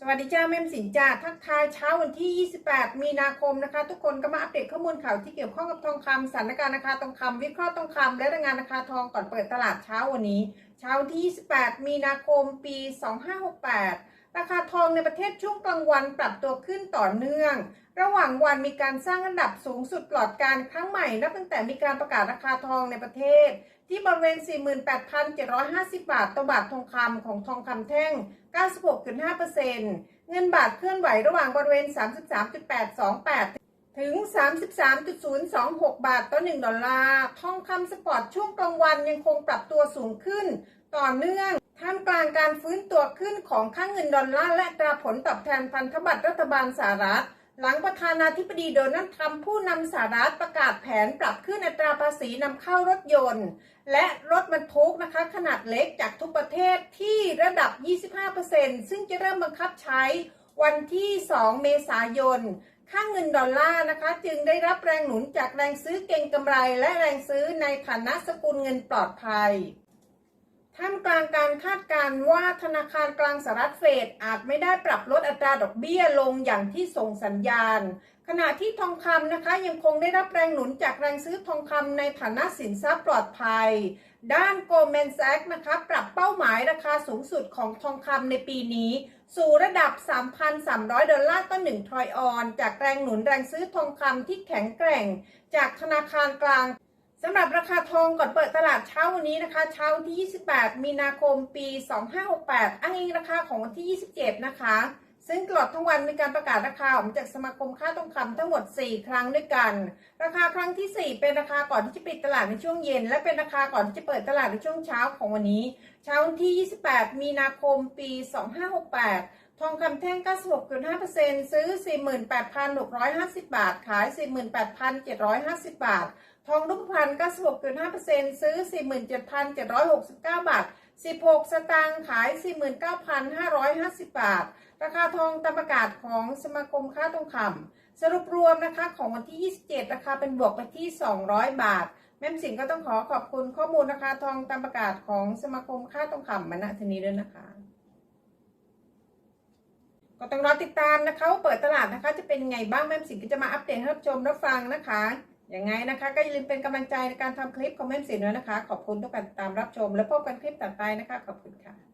สวัสดีจ้าแม่มสินจ้าทักทายเช้าวันที่ 28 มีนาคมนะคะ ทุกคนก็มาอัปเดตข้อมูลข่าวที่เกี่ยวข้องกับทองคำสถานการณ์ราคาทองคำวิเคราะห์ทองคำและรายงานราคาทองก่อนเปิดตลาดเช้าวันนี้ เช้าวันที่ 28 มีนาคม ปี 2568 ราคาทองในประเทศช่วงกลางวันปรับตัวขึ้นต่อเนื่อง ระหว่างวันมีการสร้างอันดับสูงสุดตลอดการครั้งใหม่นับตั้งแต่มีการประกาศราคาทองในประเทศ ที่บริเวณ 48,750 บาทต่อบาททองคำของทองคำแท่ง 96.5%เงินบาทเคลื่อนไหวระหว่างบริเวณ 33.828 ถึง 33.026 บาทต่อ 1 ดอลลาร์ ทองคำสปอร์ตช่วงกลางวันยังคงปรับตัวสูงขึ้นต่อเนื่องท่ามกลางการฟื้นตัวขึ้นของค่างเงินดอลลาร์และตราผลตอบแทนพันธบัตรรัฐบาลสหรัฐ หลังประธานาธิบดีโดนัลด์ทรัมป์ผู้นำสหรัฐประกาศแผนปรับขึ้นอัตราภาษีนำเข้ารถยนต์ และรถบรรทุกนะคะขนาดเล็กจากทุกประเทศที่ระดับ 25%ซึ่งจะเริ่มบังคับใช้วันที่ 2 เมษายน ค่างเงินดอลลาร์นะคะจึงได้รับแรงหนุนจากแรงซื้อเก็งกำไร และแรงซื้อในฐานะสกุลเงินปลอดภัย ท่ามกลางการคาดการณ์ว่าธนาคารกลางสหรัฐเฟดอาจไม่ได้ปรับลดอัตราดอกเบี้ยลงอย่างที่ส่งสัญญาณ ขณะที่ทองคำนะคะยังคงได้รับแรงหนุนจากแรงซื้อทองคำในฐานะสินทรัพย์ปลอดภัย ด้านโกลแมนแซกนะคะปรับเป้าหมายราคาสูงสุดของทองคำในปีนี้ สู่ระดับ 3,300 ดอลลาร์ต่อ1ทรอยออน จากแรงหนุนแรงซื้อทองคำที่แข็งแกร่ง จากธนาคารกลาง สำหรับราคาทองก่อนเปิดตลาดเช้าวันนี้นะคะ เช้าที่ 28 มีนาคมปี 2568 อ้างอิงราคาของวันที่ 27 นะคะ ซึ่งตลอดทั้งวันมีการประกาศราคาออกมาจากสมาคมค่าทองคำทั้งหมด 4 ครั้งด้วยกัน ราคาครั้งที่ 4 เป็นราคาก่อนที่จะปิดตลาดในช่วงเย็น และเป็นราคาก่อนที่จะเปิดตลาดในช่วงเช้าของวันนี้ เช้าที่ 28 มีนาคมปี 2568ทองคำแท่ง 96.5%ซื้อ 48,650 บาท ขาย 48,750 บาท ทองรูปพรรณ96.5%ซื้อ 47,769 บาท 16 สตางค์ขาย 49,550 บาท ราคาทองตามประกาศของสมาคมค้าทองคำสรุปรวมนะคะของวันที่ 27 ราคาเป็นบวกไปที่ 200 บาท แม่มสิงก็ต้องขอขอบคุณข้อมูลราคาทองตามประกาศของสมาคมค้าทองคำมาณที่นี้ด้วยนะคะ ก็ต้องรอติดตามนะคะว่าเปิดตลาดนะคะ จะเป็นยังไงบ้างแม่สิงก็จะมาอัปเดตให้รับชมรับฟังนะคะยังไงนะคะ ก็อย่าลืมเป็นกำลังใจในการทำคลิปของแม่สิงด้วยนะคะ ขอบคุณทุกการติดตามรับชม และพบกันคลิปต่อไปนะคะ ขอบคุณค่ะ